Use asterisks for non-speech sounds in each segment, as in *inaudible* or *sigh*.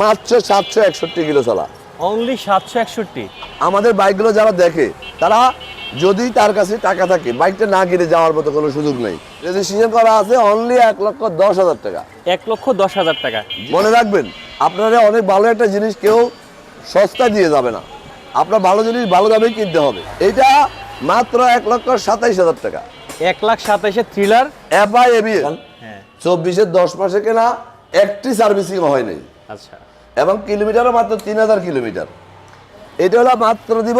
মাত্র সাতশো একষট্টি কিলো চলা। অনলি সাতশো একষট্টি। আমাদের বাইকগুলো যারা দেখে তারা যদি তার কাছে টাকা থাকে বাইকটা না কিনে যাওয়ার মতো কোনো সুযোগ নেই। রেজিস্ট্রেশন করা আছে অনলি এক লক্ষ দশ হাজার টাকা। এক লক্ষ দশ হাজার টাকা। মনে রাখবেন আপনারা অনেক ভালো একটা জিনিস কেউ সস্তা দিয়ে যাবে না। আপনার ভালো জিনিস ভালো দামেই কিনতে হবে। এটা মাত্র এক লক্ষ সাতাইশ হাজার টাকা। এক লাখ সাতাইশে থ্রিলার এফআই এবি হ্যাঁ। চব্বিশের দশ মাসে কেনা একটি সার্ভিসিং হয়নি আচ্ছা। এবং কিলোমিটারও মাত্র তিন হাজার কিলোমিটার। এটা হলো মাত্র দিব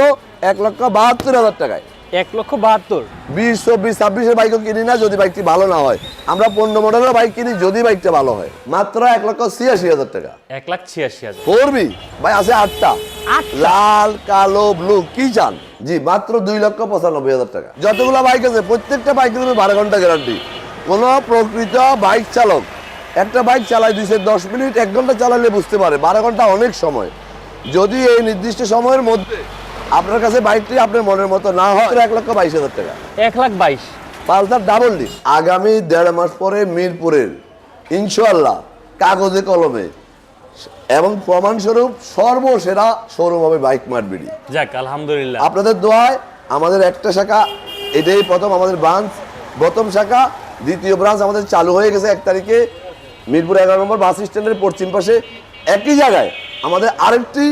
এক লক্ষ বাহাত্তর হাজার টাকায়। এক লক্ষ বাহাত্তর। বিশ চব্বিশ ছাব্বিশের বাইকও কিনি না যদি বাইকটি ভালো না হয়। আমরা পনেরো মডেলের বাইক কিনি যদি বাইকটা ভালো হয়। মাত্র এক লক্ষ ছিয়াশি হাজার টাকা। এক লাখ ছিয়াশি হাজার। করবি ভাই আছে আটটা? লাল কালো ব্লু কি চান? জি মাত্র দুই লক্ষ পঁচানব্বই হাজার টাকা। যতগুলো বাইক আছে প্রত্যেকটা বাইকের জন্য বারো ঘণ্টা গ্যারান্টি কোনো প্রকৃত বাইক চালক একটা বাইক চালায় দুইশো দশ মিনিট এক ঘণ্টা চালালে বুঝতে পারে বারো ঘণ্টা অনেক সময়। যদি এই নির্দিষ্ট সময়ের মধ্যে আপনার কাছে বাইকটি আপনার মনের মতো না হয় এক লক্ষ বাইশ হাজার টাকা। এক লাখ বাইশ। পালসার ডাবল ডি আগামী দেড় মাস পরে মিরপুরের ইনশাল্লাহ কাগজে কলমে এবং প্রমাণস্বরূপ সর্বসেরা শোরুম হবে বাইক মার্ট বিডি। যাক আলহামদুলিল্লাহ। আপনাদের দোয়ায় আমাদের একটা শাখা এটাই প্রথম আমাদের ব্রাঞ্চ। প্রথম শাখা দ্বিতীয় ব্রাঞ্চ আমাদের চালু হয়ে গেছে এক তারিখে। মিরপুর এগারো নম্বর বাস স্ট্যান্ডের পশ্চিম পাশে একই জায়গায় আমাদের আরেকটি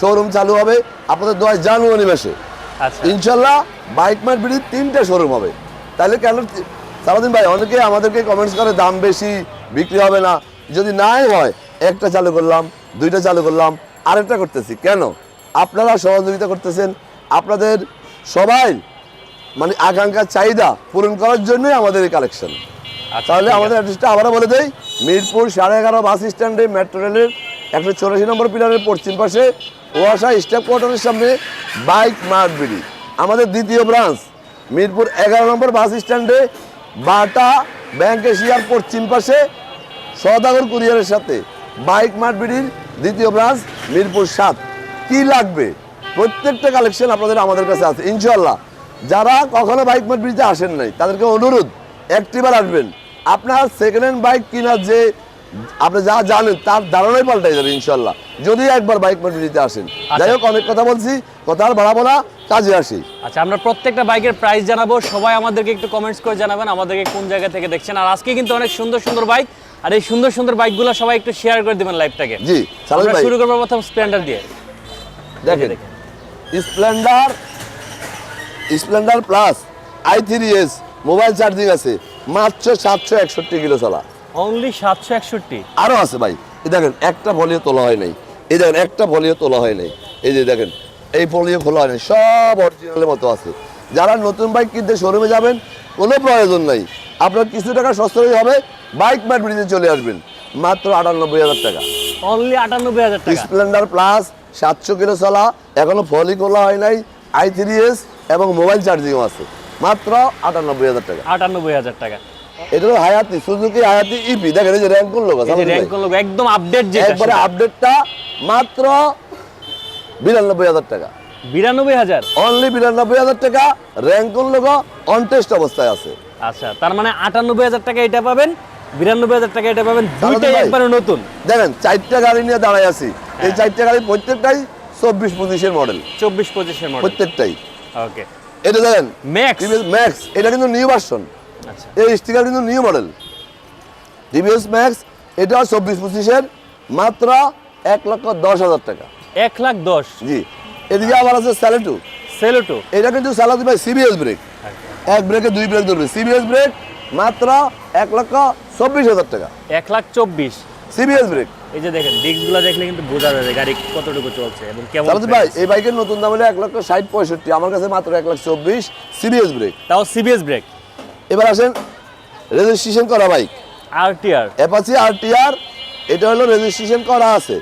শোরুম চালু হবে। আপনাদের দোয়ায় জানুয়ারি মাসে। আচ্ছা। ইনশাল্লাহ বাইক মার্ট বিডির তিনটে শোরুম হবে। তাহলে কেন সারাদিন ভাই অনেকে আমাদেরকে কমেন্টস করে দাম বেশি বিক্রি হবে না। যদি নাই হয় একটা চালু করলাম দুইটা চালু করলাম আরেকটা করতেছি। কেন? আপনারা সহযোগিতা করতেছেন। আপনাদের সবাই মানে আকাঙ্ক্ষার চাহিদা পূরণ করার জন্যই আমাদের এই কালেকশন আচ্ছা, তাহলে আমাদের অ্যাড্রেসটা আবারও বলে দেই। মিরপুর সাড়ে এগারো বাস স্ট্যান্ডে মেট্রো রেলের একশো চৌরাশি নম্বর পিলারের পশ্চিম পাশে ওয়াসা স্টাফ কোয়ার্টারের সামনে বাইক মার্ট বিডি। আমাদের দ্বিতীয় ব্রাঞ্চ, মিরপুর এগারো নম্বর বাস স্ট্যান্ডে বাটা ব্যাংক এশিয়ার পশ্চিম পাশে সদাগর কুরিয়ারের সাথে বাইক মার্ট বিডির দ্বিতীয় ব্রাঞ্চ, মিরপুর সাত। কি লাগবে? প্রত্যেকটা কালেকশন আপনাদের আমাদের কাছে আছে। ইনশাল্লাহ যারা কখনো বাইক মার্ট বিডিতে আসেন নাই, তাদেরকে অনুরোধ, একটিবার আসবেন। আপনার সেকেন্ড হ্যান্ড বাইক কেনার যে আপনি যা জানেন তার ধারণাই পাল্টাই যাবে ইনশাল্লাহ। যদি একবার বাইক বিডিতে আসেন। যাই হোক অনেক কথা বলছি কথা আর বাড়াবো না কাজে আসি। আচ্ছা আমরা প্রত্যেকটা বাইকের প্রাইস জানাব সবাই আমাদেরকে একটু কমেন্টস করে জানাবেন আমাদেরকে কোন জায়গা থেকে দেখছেন। আর আজকে কিন্তু অনেক সুন্দর সুন্দর বাইক আর এই সুন্দর সুন্দর বাইকগুলো সবাই একটু শেয়ার করে দিবেন লাইভটাকে জি আমরা শুরু করব প্রথম স্প্লেন্ডার দিয়ে। দেখেন। Splendor Splendor plus I three S mobile charging আছে। মাত্র সাতশো একষট্টি কিলো চলা। অনলি সাতশো একষট্টি? আরও আছে ভাই। এই দেখেন একটা ভলিও তোলা হয় নাই। এই দেখেন একটা ভলিও তোলা হয় নাই। এই যে দেখেন এই ভলিও খোলা হয় নাই। সব অরিজিনালের মতো আছে। যারা নতুন বাইক কিনতে শোরুমে যাবেন কোনো প্রয়োজন নাই। আপনার কিছু টাকা সস্তাই হবে বাইক বিড়িতে চলে আসবেন। মাত্র আটানব্বই হাজার টাকা। অনলি আটানব্বই হাজার টাকা। স্প্লেন্ডার প্লাস সাতশো কিলো চলা এখনও ফলি খোলা হয় নাই আই থ্রি এস এবং মোবাইল চার্জিংও আছে। মাত্র আটানব্বই হাজার টাকা। আটানব্বই হাজার টাকা। এটা হলো হায়াতি সুজুকি হায়াতি ইপি দেখেন এই যে র্যাঙ্ক করল র্যাঙ্ক লোক একদম আপডেট যেটা একবারে আপডেটটা মাত্র বিরানব্বই হাজার টাকা। বিরানব্বই হাজার? অনলি বিরানব্বই হাজার টাকা র্যাঙ্ক করল অন অবস্থায় আছে। আচ্ছা তার মানে আটানব্বই হাজার টাকা এটা পাবেন বিরানব্বই হাজার টাকা এটা পাবেন দুইটাই একবারে নতুন। দেখেন চারটা গাড়ি নিয়ে দাঁড়ায় আছি। এই চারটা গাড়ি প্রত্যেকটাই চব্বিশ পঁচিশের মডেল চব্বিশ পঁচিশের মডেল প্রত্যেকটাই। ওকে এটা দেখেন ম্যাক্স ম্যাক্স এটা কিন্তু নিউ ভার্সন আচ্ছা। এই স্টিকার কিন্তু নিউ মডেল টিভিএস ম্যাক্স এটা চব্বিশ পঁচিশের মাত্র এক লক্ষ দশ হাজার টাকা। এক লাখ দশ। জি। এদিকে আবার আছে স্যালেটু সেলোটো এটা কিন্তু চালাতে ভাই সিবিএস ব্রেক এক ব্রেকে দুই ব্রেক ধরবে। সিবিএস ব্রেক মাত্র এক লক্ষ চব্বিশ হাজার টাকা। এক লাখ চব্বিশ। সিবিএস ব্রেক এই যে দেখেন ডিস্কগুলো দেখলে কিন্তু বোঝা গাড়ি কতটুকু চলছে এবং কেমন ভাই এই বাইকের নতুন দাম হলো এক লক্ষ ষাট পঁয়ষট্টি আমার কাছে মাত্র এক লাখ চব্বিশ সিবিএস ব্রেক তাও সিবিএস ব্রেক এবার আসেন রেজিস্ট্রেশন করা বাইক। আরটিআর অ্যাপাচি আরটিআর এটা হলো রেজিস্ট্রেশন করা আছে।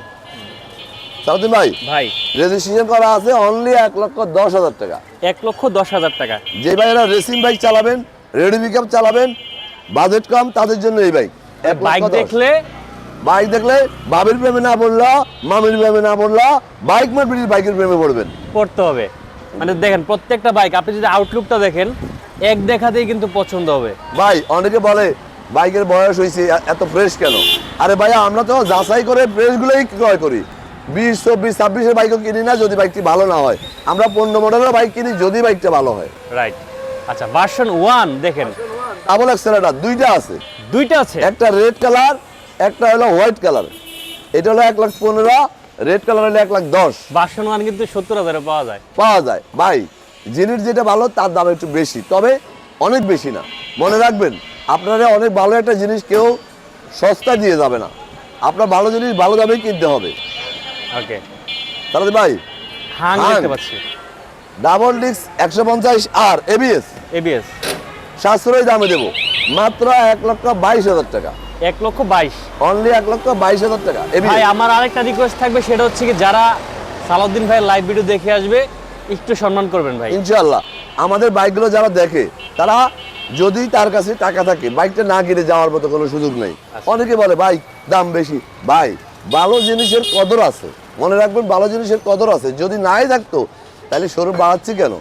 সাউদ্দিন ভাই ভাই। রেজিস্ট্রেশন করা আছে অনলি এক লক্ষ দশ হাজার টাকা। এক লক্ষ দশ হাজার টাকা। যে ভাইয়েরা রেসিং বাইক চালাবেন রেডি চালাবেন বাজেট কম তাদের জন্য এই বাইক বাইক দেখলে বাইক দেখলে বাবির প্রেমে না পড়লা মামির প্রেমে না পড়লা বাইক মারবিড়ির বাইকের প্রেমে পড়বেন। পড়তে হবে। মানে দেখেন প্রত্যেকটা বাইক আপনি যদি আউটলুকটা দেখেন এক দেখাতেই কিন্তু পছন্দ হবে। ভাই অনেকে বলে বাইকের বয়স হয়েছে এত ফ্রেশ কেন? আরে ভাইয়া আমরা তো যাচাই করে ফ্রেশগুলোই ক্রয় করি। বিশ চব্বিশ ছাব্বিশের বাইকও কিনি না যদি বাইকটি ভালো না হয়। আমরা পনেরো মডেলের বাইক কিনি যদি বাইকটা ভালো হয়। রাইট আচ্ছা ভার্সন ওয়ান দেখেন। ডাবল অ্যাক্সেলেটার দুইটা আছে। দুইটা আছে? একটা রেড কালার একটা হলো হোয়াইট কালার এটা হলো এক লাখ পনেরো রেড কালার হলো এক লাখ দশ। ভার্সন মান কিন্তু সত্তর হাজারে পাওয়া যায়। পাওয়া যায়। ভাই জিনিস যেটা ভালো তার দাম একটু বেশি। তবে অনেক বেশি না। মনে রাখবেন আপনারা অনেক ভালো একটা জিনিস কেউ সস্তা দিয়ে যাবে না। আপনার ভালো জিনিস ভালো দামেই কিনতে হবে। ওকে। তাহলে ভাই হাং হাং। দেখতে পাচ্ছি। ডাবল ডিস্ক একশো পঞ্চাশ আর এবিএস এবিএস সাশ্রয় দামে দেবো। মাত্র এক লক্ষ বাইশ হাজার টাকা। এক লক্ষ বাইশ। অনলি এক লক্ষ বাইশ হাজার টাকা। ভাই আমার আরেকটা রিকোয়েস্ট থাকবে সেটা হচ্ছে কি যারা সালাউদ্দিন ভাইয়ের লাইভ ভিডিও দেখে আসবে একটু সম্মান করবেন ভাই। ইনশাল্লাহ আমাদের বাইকগুলো যারা দেখে তারা যদি তার কাছে টাকা থাকে বাইকটা না কিনে যাওয়ার মতো কোনো সুযোগ নেই। অনেকে বলে বাইক দাম বেশি। ভাই ভালো জিনিসের কদর আছে। মনে রাখবেন ভালো জিনিসের কদর আছে। যদি নাই থাকতো তাহলে শোরুম বাড়াচ্ছি কেন?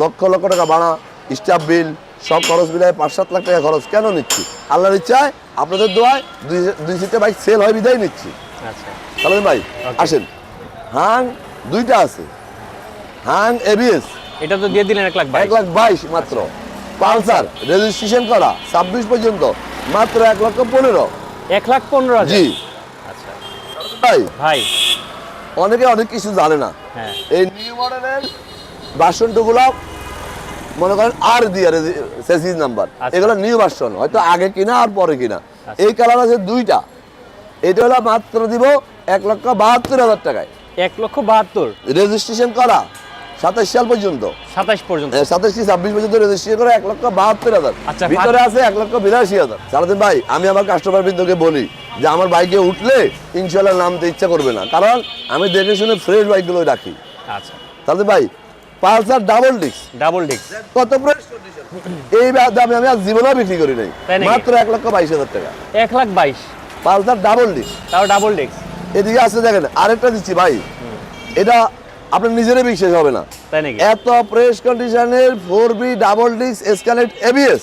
লক্ষ লক্ষ টাকা বাড়া স্টাফ বিল সব খরচ মিলায় পাঁচ সাত লাখ টাকা খরচ কেন নিচ্ছি? আল্লাহর ইচ্ছায় আপনাদের দোয়ায় দুই দুই সিটে বাইক সেল হয় বিদায় নিচ্ছি। আচ্ছা। তাহলে ভাই আসেন। হাং দুইটা আছে। হাং এবিএস এটা তো দিয়ে দিলেন এক লাখ এক লাখ বাইশ মাত্র। পালসার রেজিস্ট্রেশন করা ছাব্বিশ পর্যন্ত। মাত্র এক লক্ষ পনেরো। এক লাখ পনেরো জি। আচ্ছা। ভাই। ভাই। অনেকে অনেক কিছু জানে না। হ্যাঁ। এই নিউ মডেলের ভার্সনটুগুলো মনে করেন আর দিয়ে সেসিস নাম্বার। আচ্ছা। এগুলো নিউ ভার্সন হয়তো আগে কিনা আর পরে কিনা। এই কালার আছে দুইটা। এটা হলো মাত্র দিব এক লক্ষ বাহাত্তর হাজার টাকায়। এক লক্ষ বাহাত্তর। রেজিস্ট্রেশন করা সাতাশ সাল পর্যন্ত। সাতাশ পর্যন্ত। সাতাশ কি ছাব্বিশ পর্যন্ত রেজিস্ট্রেশন করে এক লক্ষ বাহাত্তর হাজার। আচ্ছা, ভিতরে আছে এক লক্ষ বিরাশি হাজার। সারাদিন ভাই আমি আমার কাস্টমার বৃন্দকে বলি যে আমার বাইকে উঠলে ইনশাল্লাহ নামতে ইচ্ছা করবে না। কারণ আমি দেখে শুনে ফ্রেশ বাইকগুলো রাখি। আচ্ছা। তাহলে ভাই Pulsar double disc. Double disc. কত এই দামে আমি আর জীবনেও বিক্রি করি নাই। মাত্র এক লক্ষ বাইশ হাজার টাকা। এক লাখ বাইশ। Pulsar double disc. তাও ডাবল ডিস্ক। এদিকে আছে দেখেন আরেকটা দিচ্ছি ভাই। এটা আপনার নিজেরই বিশ্বাস হবে না। এত ফ্রেশ কন্ডিশনের ফোর বি ডাবল ডিস্ক এসকালেট এবিএস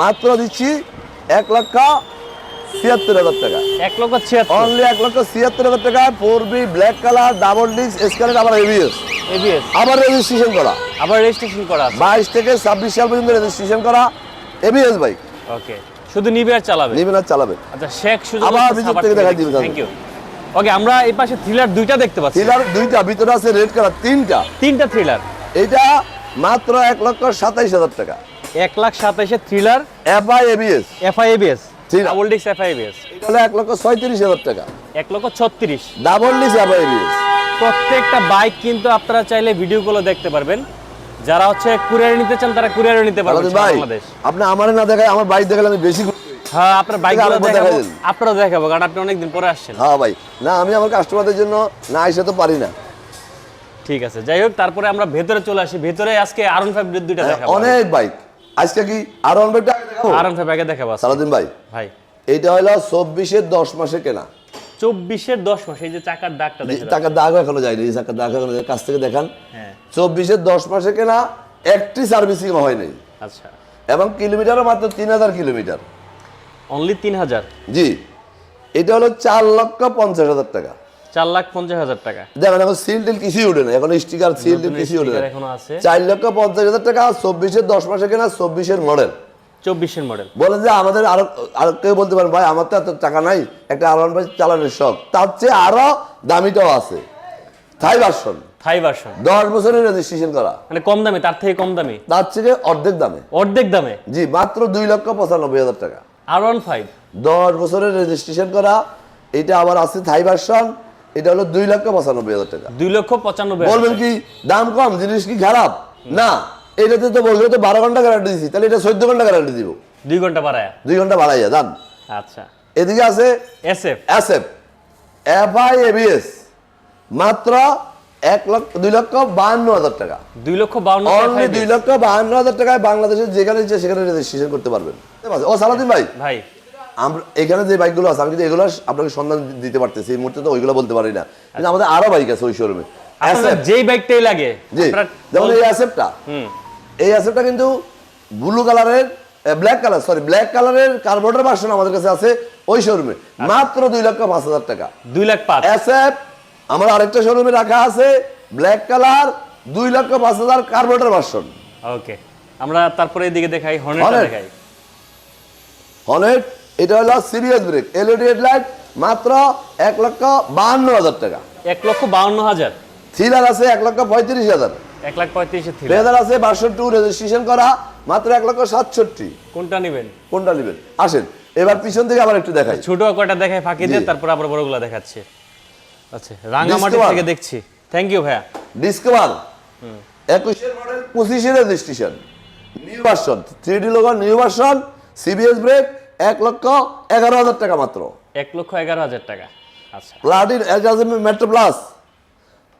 মাত্র দিচ্ছি এক লক্ষ ছিয়াত্তর হাজার টাকা। এক লক্ষ ছিয়াত্তর। অনলি এক লক্ষ ছিয়াত্তর হাজার টাকা four B black colour double disc escalate আবার এবিএস এবিএস আবার রেজিস্ট্রেশন করা। আবার রেজিস্ট্রেশন করা বাইশ থেকে ছাব্বিশ সাল পর্যন্ত রেজিস্ট্রেশন করা। এবিএস বাইক ওকে শুধু নিবে আর চালাবে? নেবেন আর চালাবেন আচ্ছা শেখ সুযোগ আবার ভিতর থেকে দেখাই দিবে থ্যাংক ইউ ওকে আমরা এই পাশে থ্রিলার দুইটা দেখতে পাচ্ছি। থ্রিলার দুইটা ভিতরে আছে রেড কালার তিনটা। তিনটা থ্রিলার এটা মাত্র এক লক্ষ সাতাইশ হাজার টাকা। এক লাখ সাতাইশে thriller FI ABS FI ABS. Double disc FI ABS এটা হলো এক লক্ষ ছয়ত্রিশ হাজার টাকা। এক লক্ষ ছত্রিশ। ডাবল ডিস্ক এফআই এবিএস প্রত্যেকটা বাইক কিন্তু আপনারা চাইলে ভিডিওগুলো দেখতে পারবেন। যারা হচ্ছে কুরিয়ারে নিতে চান তারা কুরিয়ারে নিতে পারবেন বাংলাদেশ। আপনি আমার না দেখায় আমার বাইক দেখালে আমি বেশি হ্যাঁ আপনার বাইকগুলো দেখাবো। আপনারা দেখাবো কারণ আপনি অনেকদিন পরে আসছেন। হ্যাঁ ভাই না আমি আমার কাস্টমারদের জন্য না এসে তো পারি না। ঠিক আছে যাই হোক তারপরে আমরা ভেতরে চলে আসি। ভেতরে আজকে আরন ফাইভ দুইটা দেখাবো। অনেক বাইক। আজকে কি আরও বাইকটা দেখাবো ভাই ভাই। এইটা হলো চব্বিশের দশ মাসে কেনা। চব্বিশের দশ মাস এই যে চাকার দাগটা যে দাগ এখনও যায়নি এই দাগ এখনও কাছ থেকে দেখান। হ্যাঁ। চব্বিশের দশ মাসে কেনা একটি সার্ভিসিং আচ্ছা। এবং কিলোমিটারও মাত্র তিন হাজার কিলোমিটার। অনলি তিন হাজার? জি। এটা হলো চার লক্ষ পঞ্চাশ হাজার টাকা। চার লাখ পঞ্চাশ হাজার টাকা। দেখেন এখন সিল টিল কিছুই উঠে না এখন স্টিকার সিল টিল কিছুই না চার লক্ষ পঞ্চাশ হাজার টাকা চব্বিশের দশ মাসে কেনা চব্বিশের মডেল চব্বিশের মডেল বলেন যে আমাদের আরও আরও কেউ বলতে পারেন ভাই আমার তো এত টাকা নাই একটা আরন ভাই চালানোর শখ। তার চেয়ে আরও দামিটাও আছে। থাই ভার্সন থাই ভার্সন দশ বছরের রেজিস্ট্রেশন করা। মানে কম দামে তার থেকে কম দামে? তার থেকে অর্ধেক দামে। অর্ধেক দামে? জি মাত্র দুই লক্ষ পঁচানব্বই হাজার টাকা। আর ওয়ান ফাইভ? দশ বছরের রেজিস্ট্রেশন করা এটা আবার আছে থাই ভার্সন এটা হলো দুই লক্ষ পঁচানব্বই হাজার টাকা। দুই লক্ষ পঁচানব্বই বলবেন কি দাম কম জিনিস কি খারাপ? না। এটাতে তো বলবে তো বারো ঘণ্টা গ্যারান্টি দিচ্ছি তাহলে এটা চোদ্দ ঘণ্টা গ্যারান্টি দিব। দুই ঘণ্টা বাড়ায়? দুই ঘণ্টা বাড়াইয়া দান আচ্ছা। এদিকে আছে S F SF FI ABS মাত্র এক লক্ষ দুই লক্ষ বাহান্ন হাজার টাকা। দুই লক্ষ অনলি দুই লক্ষ বাহান্ন হাজার টাকায় বাংলাদেশের যেখানে ইচ্ছে সেখানে রেজিস্ট্রেশন করতে পারবেন। ও সালাদিন ভাই। ভাই। আমরা এখানে যে বাইকগুলো আছে আমি কিন্তু এগুলো আপনাকে সন্ধান দিতে পারতেছি এই মুহূর্তে তো ওইগুলো বলতে পারি না। কিন্তু আমাদের আরও বাইক আছে ওই শোরুমে যেই বাইকটাই লাগে যেমন এই অ্যাসেপটা হুম। এই অ্যাসেপটা কিন্তু ব্লু কালারের ব্ল্যাক কালার সরি ব্ল্যাক কালারের কার্বোর্ডের ভার্সন আমাদের কাছে আছে ওই শোরুমে মাত্র দুই লক্ষ পাঁচ হাজার টাকা। দুই লাখ পাঁচ। এসএফ আমার আরেকটা শোরুমে রাখা আছে ব্ল্যাক কালার দুই লক্ষ পাঁচ হাজার কার্বোর্ডের ভার্সন ওকে। আমরা তারপরে এদিকে দেখাই Hornet। দেখাই। হনেট এটা হলো সিরিয়াস ব্রেক এলইডি হেডলাইট মাত্র এক লক্ষ বাহান্ন হাজার টাকা। এক লক্ষ বাহান্ন হাজার। থ্রিলার আছে এক লক্ষ পঁয়ত্রিশ হাজার। এক লাখ পঁয়ত্রিশে লেদার আছে বারোশো রেজিস্ট্রেশন করা মাত্র এক লক্ষ সাতষট্টি। কোনটা নেবেন? কোনটা নেবেন? আসেন এবার পিছন থেকে আবার একটু দেখাই। ছোট কয়টা দেখাই ফাঁকি দিয়ে তারপর আবার বড়গুলো দেখাচ্ছে। আচ্ছা রাঙামাটি থেকে দেখছি। থ্যাংক ইউ ভাইয়া। ডিসকভার একুশের মডেল পঁচিশের registration new version three D logo new version CBS brake এক লক্ষ এগারো হাজার টাকা মাত্র। এক লক্ষ এগারো হাজার টাকা। আচ্ছা। প্লাটিন মেট্রো প্লাস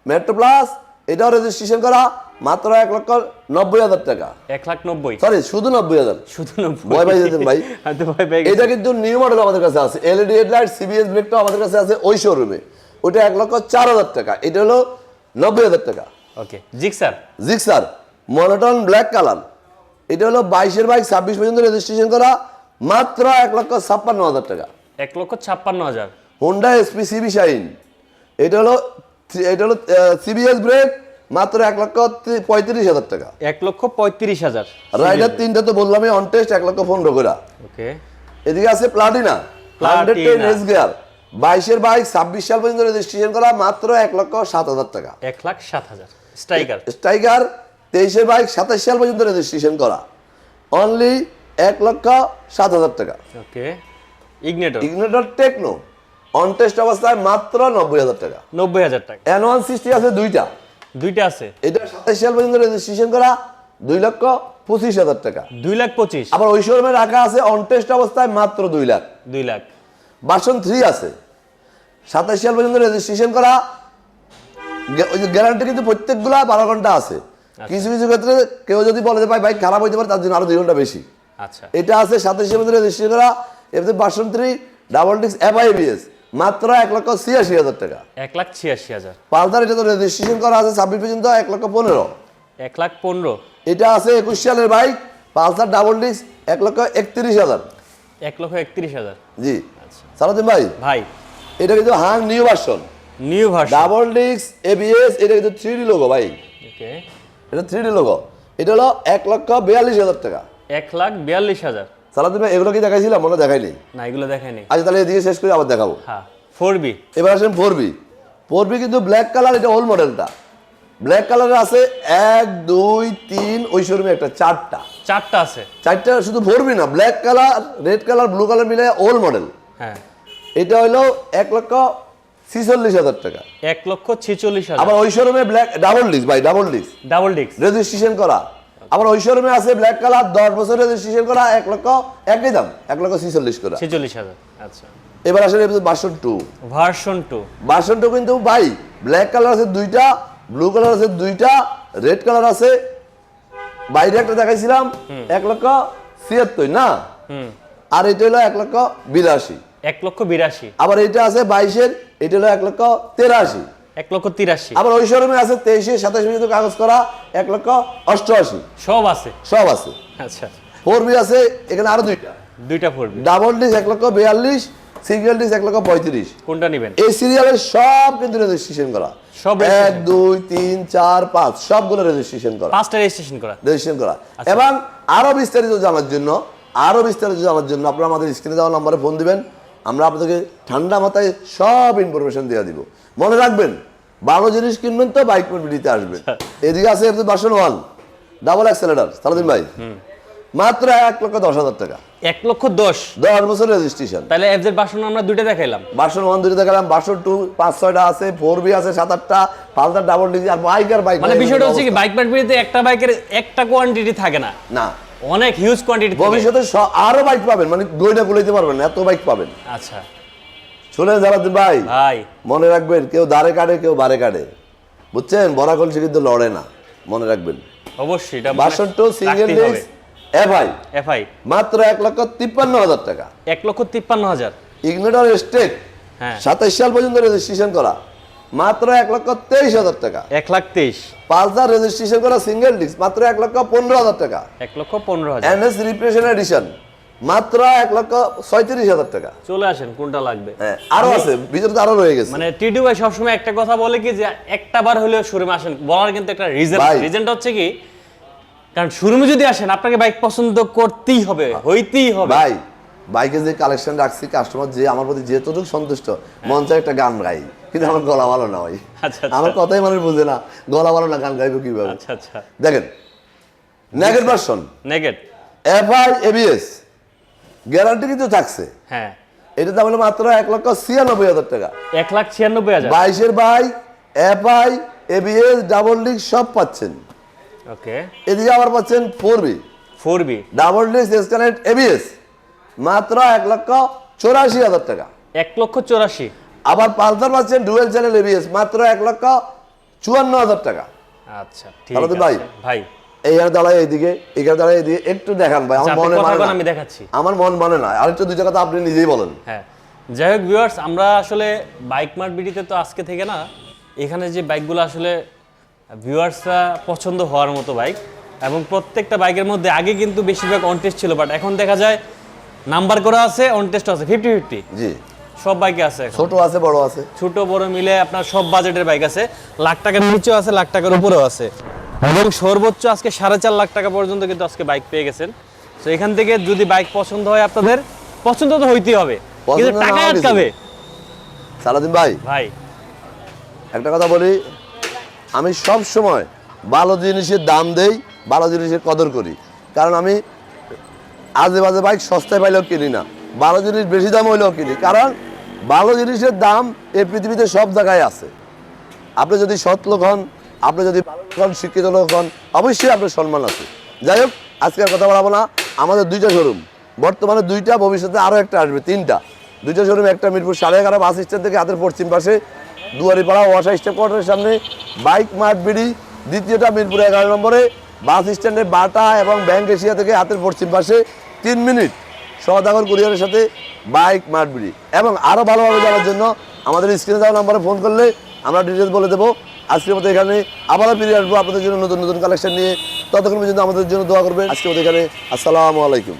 মেট্রো প্লাস এটাও রেজিস্ট্রেশন করা মাত্র এক লক্ষ নব্বই হাজার টাকা। এক লাখ নব্বই। সরি শুধু নব্বই হাজার। শুধু নব্বই। ভয় পাই যেতেন ভাই। *laughs* এটা কিন্তু নিউ মডেল আমাদের কাছে আছে। এলইডি হেডলাইট সিবিএস ব্রেকটাও আমাদের কাছে আছে ওই শোরুমে ওটা এক লক্ষ চার হাজার টাকা। এটা হলো নব্বই হাজার টাকা। Okay জিক sir Gixxer monotone black colour এটা হলো বাইশের বাইক ছাব্বিশ পর্যন্ত রেজিস্ট্রেশন করা মাত্র এক লক্ষ ছাপ্পান্ন হাজার টাকা। এক লক্ষ ছাপ্পান্ন হাজার। হোন্ডা এসপি সিবি শাইন এটা হলো এটা হলো সিবিএস ব্রেক মাত্র এক লক্ষ পঁয়ত্রিশ হাজার টাকা। এক লক্ষ পঁয়ত্রিশ হাজার রাইডার তিনটা তো বললামই অন টেস্ট এক লক্ষ পনেরো করে। ওকে এদিকে আছে Platina hundred ten S gear বাইশের বাইক ছাব্বিশ সাল পর্যন্ত রেজিস্ট্রেশন করা মাত্র এক লক্ষ সাত হাজার টাকা। এক লাখ সাত হাজার। স্ট্রাইকার স্ট্রাইকার তেইশের বাইক সাতাশ সাল পর্যন্ত রেজিস্ট্রেশন করা। অনলি এক লক্ষ সাত হাজার টাকা। ওকে ইগনেটর ইগনেটর টেকনো অন টেস্ট অবস্থায় মাত্র নব্বই হাজার টাকা। নব্বই হাজার টাকা। এন ওয়ান সিক্সটি আছে দুইটা। দুইটা আছে। এটা সাতাশ সাল পর্যন্ত রেজিস্ট্রেশন করা দুই লক্ষ পঁচিশ হাজার টাকা। দুই লাখ পঁচিশ। আবার ওই শোরুমে রাখা আছে অনটেস্ট অবস্থায় মাত্র দুই লাখ। দুই লাখ। বাসন থ্রি আছে। সাতাশ সাল পর্যন্ত রেজিস্ট্রেশন করা ওই যে গ্যারান্টি কিন্তু প্রত্যেকগুলা বারো ঘণ্টা আছে। কিছু কিছু ক্ষেত্রে কেউ যদি বলে যে ভাই বাইক খারাপ হইতে পারে তার জন্য আরও দুই ঘণ্টা বেশি। আচ্ছা। এটা আছে সাতাশ সাল পর্যন্ত রেজিস্ট্রেশন করা। এতে বাসন থ্রি ডাবল ডিক্স এফআইবিএস মাত্র এক লক্ষ ছিয়াশি হাজার টাকা। এক লাখ ছিয়াশি হাজার। পালসার এটা তো রেজিস্ট্রেশন করা আছে ছাব্বিশ পর্যন্ত এক লক্ষ পনেরো। এক লাখ পনেরো। এটা আছে একুশ সালের বাইক পালসার ডাবল ডিক্স এক লক্ষ একত্রিশ হাজার। এক লক্ষ একত্রিশ হাজার। জি। সালাদিন ভাই ভাই। এটা কিন্তু Hang new version new version double ডিক্স এবিএস এটা কিন্তু থ্রি ডি লোগো ভাই। ওকে এটা থ্রি ডি লোগো এটা হলো এক লক্ষ বিয়াল্লিশ হাজার টাকা। এক লাখ বিয়াল্লিশ হাজার। সালাদিন ভাই এগুলো কি দেখাইছিলাম? মনে দেখাইনি না এগুলো দেখায়নি আজ তাহলে এদিকে শেষ করে আবার দেখাবো। হ্যাঁ ফোর বি। এবার আসেন ফোর বি। ফোর বি কিন্তু ব্ল্যাক কালার এটা ওল্ড মডেলটা ব্ল্যাক কালারে আছে এক দুই তিন ওই শোরুমে একটা চারটা। চারটা আছে। চারটা শুধু ফোর বি না black colour red colour blue colour মিলে ওল্ড মডেল হ্যাঁ। এটা হলো এক লক্ষ ছিচল্লিশ হাজার টাকা। এক লক্ষ ছেচল্লিশ হাজার। আবার ওই শোরুমে ব্ল্যাক ডাবল ডিস্ক ভাই double disc double disc registration করা। আবার ওই শোরুমে আছে ব্ল্যাক কালার দশ বছর রেজিস্ট্রেশন করা এক লক্ষ একই দাম এক লক্ষ ছিচল্লিশ করা। ছেচল্লিশ হাজার আচ্ছা। এবার আসলে version two version two version two কিন্তু ভাই ব্ল্যাক কালার আছে দুইটা ব্লু কালার আছে দুইটা রেড কালার আছে। বাইরে একটা দেখাইছিলাম এক লক্ষ ছিয়াত্তর না? হুম। আর এটা হলো এক লক্ষ বিরাশি। এক লক্ষ বিরাশি। আবার এটা আছে বাইশের এটা হলো এক লক্ষ তেরাশি। এক লক্ষ তিরাশি। আবার ওই শোরুমে আছে তেইশে সাতাশ পর্যন্ত কাগজ করা এক লক্ষ অষ্টআশি। সব আছে। সব আছে। আচ্ছা। ফোর বি আছে এখানে আরও দুইটা। দুইটা ফোর বি ডাবল ডিস এক লক্ষ বিয়াল্লিশ সিঙ্গেল ডিস এক লক্ষ পঁয়ত্রিশ। কোনটা নেবেন? এই সিরিয়ালের সব কিন্তু রেজিস্ট্রেশন করা। সব এক দুই তিন চার পাঁচ সবগুলো রেজিস্ট্রেশন করা। পাঁচটা রেজিস্ট্রেশন করা। রেজিস্ট্রেশন করা। আচ্ছা। এবং আরও বিস্তারিত জানার জন্য আরও বিস্তারিত জানার জন্য আপনারা আমাদের স্ক্রিনে দেওয়া নম্বরে ফোন দিবেন। আমরা আপনাদেরকে ঠান্ডা মাথায় সব ইনফরমেশন দিয়ে দিব। মনে রাখবেন ভালো জিনিস কিনবেন তো বাইক ভিডিওতে আসবেন। এদিকে আছে বাসন ওয়ান ডাবল অ্যাক্সেলেটার সারাদিন ভাই মাত্র এক লক্ষ দশ হাজার টাকা। এক লক্ষ দশ? দশ বছর রেজিস্ট্রেশন তাহলে এফজেড বাসন আমরা দুইটা দেখাইলাম। বাসন ওয়ান দুইটা দেখালাম বাসন টু পাঁচ ছয়টা আছে ফোর বি আছে সাত আটটা পালসার ডাবল ডিজি আর বাইক আর বাইক মানে বিষয়টা হচ্ছে কি বাইক পার্টিতে একটা বাইকের একটা কোয়ান্টিটি থাকে না। না। অনেক হিউজ কোয়ান্টিটি ভবিষ্যতে আরও বাইক পাবেন মানে বইটা গুলাইতে পারবেন এত বাইক পাবেন। আচ্ছা। শুনেন জালাদ্দিন ভাই ভাই। মনে রাখবেন কেউ দাঁড়ে কাটে কেউ বারে কাটে। বুঝছেন? বড়া কলসি কিন্তু লড়ে না মনে রাখবেন। অবশ্যই এটা version two single disc FI. FI. মাত্র এক লক্ষ তিপ্পান্ন হাজার টাকা। এক লক্ষ তিপ্পান্ন হাজার। ইগনোটার স্টেক হ্যাঁ। সাতাইশ সাল পর্যন্ত রেজিস্ট্রেশন করা। মাত্র এক লক্ষ তেইশ হাজার টাকা। এক লাখ তেইশ। পালসার রেজিস্ট্রেশন করা সিঙ্গেল ডিস্ক মাত্র এক লক্ষ পনেরো হাজার টাকা। এক লক্ষ পনেরো হাজার। এনএস রিপ্রেশন এডিশন মাত্র এক লক্ষ ছয়ত্রিশ হাজার টাকা। চলে আসেন কোনটা লাগবে? হ্যাঁ আরও আছে ভিতরে তো আরও রয়ে গেছে। মানে টিডু ভাই সবসময় একটা কথা বলে কি যে একটা বার হলেও শোরুমে আসেন বলার কিন্তু একটা রিজন। রিজনটা হচ্ছে কি কারণ শোরুমে যদি আসেন আপনাকে বাইক পছন্দ করতেই হবে হইতেই হবে। ভাই বাইকে যে কালেকশন রাখছি কাস্টমার যে আমার প্রতি যেতটুকু সন্তুষ্ট মন চায় একটা গান গাই। কিন্তু আমার গলা ভালো না ভাই। আচ্ছা, আচ্ছা। আমার কথাই মানুষ বুঝে না গলা ভালো না গান গাইবো কীভাবে? আচ্ছা আচ্ছা। দেখেন নেগেট ভার্সন নেগেট এফআই এবিএস গ্যারান্টি কিন্তু থাকছে। হ্যাঁ। এটা দাম হলো মাত্র এক লক্ষ ছিয়ানব্বই হাজার টাকা। এক লাখ ছিয়ানব্বই হাজার। বাইশের bike FI ABS double disc সব পাচ্ছেন। ওকে। এদিকে আবার পাচ্ছেন four B. Four B. Double disc এসকানেট ABS মাত্র এক লক্ষ চৌরাশি হাজার টাকা। এক লক্ষ চৌরাশি। আবার পালসার পাচ্ছেন ডুয়েল চ্যানেল এবিএস মাত্র এক লক্ষ চুয়ান্ন হাজার টাকা। আচ্ছা ঠিক তাহলে আছে। ভাই। ভাই এইখানে দাঁড়ায় এইদিকে দাঁড়ায় এইদিকে একটু দেখান ভাই আমার মনে মানে না। আমি দেখাচ্ছি। আমার মন মানে না। আরেকটু দুই কথা আপনি নিজেই বলেন। হ্যাঁ। যাই হোক ভিউয়ার্স আমরা আসলে বাইক মার্ট বিডিতে তো আজকে থেকে না এখানে যে বাইকগুলো আসলে ভিউয়ার্সরা পছন্দ হওয়ার মতো বাইক এবং প্রত্যেকটা বাইকের মধ্যে আগে কিন্তু বেশিরভাগ অন টেস্ট ছিল বাট এখন দেখা যায় নাম্বার করা আছে অন টেস্ট আছে ফিফটি ফিফটি জি। সব বাইকে আছে ছোট আছে বড় আছে। ছোট বড় মিলে আপনার সব বাজেটের বাইক আছে। লাখ টাকার নিচেও আছে লাখ টাকার উপরেও আছে। এবং সর্বোচ্চ আজকে সাড়ে চার লাখ টাকা পর্যন্ত কিন্তু আজকে বাইক পেয়ে গেছেন। তো এখান থেকে যদি বাইক পছন্দ হয় আপনাদের পছন্দ তো হইতেই হবে কিন্তু টাকা আটকাবে। সারাদিন ভাই ভাই। একটা কথা বলি আমি সব সময় ভালো জিনিসের দাম দেই ভালো জিনিসের কদর করি। কারণ আমি আজে বাজে বাইক সস্তায় পাইলেও কিনি না ভালো জিনিস বেশি দাম হইলেও কিনি। কারণ ভালো জিনিসের দাম এই পৃথিবীতে সব জায়গায় আছে। আপনি যদি সৎ লোক হন আপনি যদি শিক্ষিত লোক হন অবশ্যই আপনার সম্মান আছে। যাই হোক, আজকে আর কথা বলাবো না। আমাদের দুইটা শোরুম বর্তমানে দুইটা, ভবিষ্যতে আরও একটা আসবে, তিনটা। দুইটা শোরুম একটা মিরপুর সাড়ে এগারো বাস স্ট্যান্ড থেকে হাতের পশ্চিম পাশে, দুয়ারিপাড়া ওয়াসা স্টেপ কোয়ার্টারের সামনে, বাইক মার্ট বিডি, দ্বিতীয়টা মিরপুর এগারো নম্বরে, বাস স্ট্যান্ডে বাটা এবং ব্যাংক এশিয়া থেকে হাতের পশ্চিম পাশে, তিন মিনিট। সদাগর কুরিয়ারের সাথে বাইক মার্ট বিডি। এবং আরও ভালোভাবে জানার জন্য আমাদের স্ক্রিনে দেওয়া নাম্বারে ফোন করলে আমরা ডিটেলস বলে দেবো। আজকের মতো এখানে আবারও ফিরে আসব। আপনাদের জন্য নতুন নতুন কালেকশন নিয়ে। ততক্ষণ পর্যন্ত আমাদের জন্য দোয়া করবেন। আজকের মতো এখানে। আসসালামু আলাইকুম।